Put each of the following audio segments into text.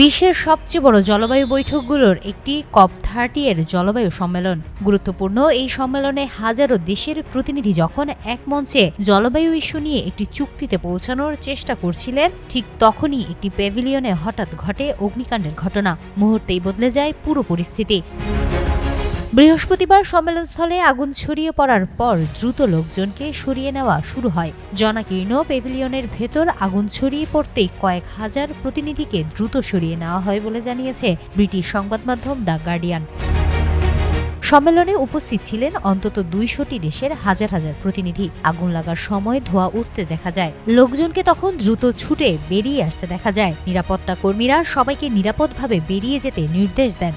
বিশ্বের সবচেয়ে বড় জলবায়ু বৈঠকগুলোর একটি কপ থার্টি এর জলবায়ু সম্মেলন। গুরুত্বপূর্ণ এই সম্মেলনে হাজারো দেশের প্রতিনিধি যখন এক মঞ্চে জলবায়ু ইস্যু নিয়ে একটি চুক্তিতে পৌঁছানোর চেষ্টা করছিলেন, ঠিক তখনই একটি প্যাভিলিয়নে হঠাৎ ঘটে অগ্নিকাণ্ডের ঘটনা। মুহূর্তেই বদলে যায় পুরো পরিস্থিতি। বৃহস্পতিবার সম্মেলনস্থলে আগুন ছড়িয়ে পড়ার পর দ্রুত লোকজনকে সরিয়ে নেওয়া শুরু হয়। জনাকীর্ণ পেভিলিয়নের ভেতর আগুন ছড়িয়ে পড়তেই কয়েক হাজার প্রতিনিধিকে দ্রুত সরিয়ে নেওয়া হয় বলে জানিয়েছে ব্রিটিশ সংবাদ মাধ্যম দ্য গার্ডিয়ান। সম্মেলনে উপস্থিত ছিলেন অন্তত দুইশোটি দেশের হাজার হাজার প্রতিনিধি। আগুন লাগার সময় ধোঁয়া উঠতে দেখা যায়। লোকজনকে তখন দ্রুত ছুটে বেরিয়ে আসতে দেখা যায়। নিরাপত্তা কর্মীরা সবাইকে নিরাপদভাবে বেরিয়ে যেতে নির্দেশ দেন।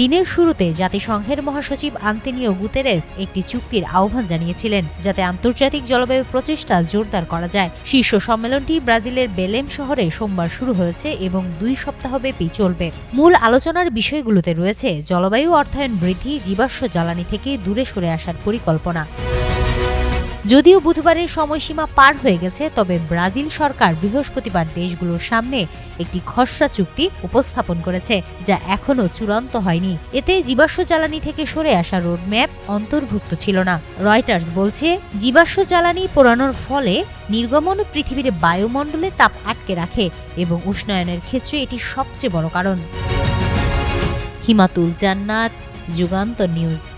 দিনের শুরুতে জাতিসংঘের মহাসচিব আন্তনিও গুতেরেস একটি চুক্তির আহ্বান জানিয়েছিলেন, যাতে আন্তর্জাতিক জলবায়ু প্রচেষ্টা জোরদার করা যায়। শীর্ষ সম্মেলনটি ব্রাজিলের বেলেম শহরে সোমবার শুরু হয়েছে এবং দুই সপ্তাহব্যাপী চলবে। মূল আলোচনার বিষয়গুলোতে রয়েছে জলবায়ু অর্থায়ন বৃদ্ধি, জীবাশ্ম জ্বালানি থেকে দূরে সরে আসার পরিকল্পনা। যদিও বুধবারের সময়সীমা পার হয়ে গেছে, তবে ব্রাজিল সরকার বৃহস্পতিবার দেশগুলোর সামনে একটি খসড়া চুক্তি উপস্থাপন করেছে, যা এখনও চূড়ান্ত হয়নি। এতে জীবাশ্ম জ্বালানি থেকে সরে আসা রোডম্যাপ অন্তর্ভুক্ত ছিল না। রয়টার্স বলছে, জীবাশ্ম জ্বালানি পোড়ানোর ফলে নির্গমন পৃথিবীর বায়ুমণ্ডলে তাপ আটকে রাখে এবং উষ্ণায়নের ক্ষেত্রে এটি সবচেয়ে বড় কারণ। হিমাতুল জান্নাত, যুগান্ত নিউজ।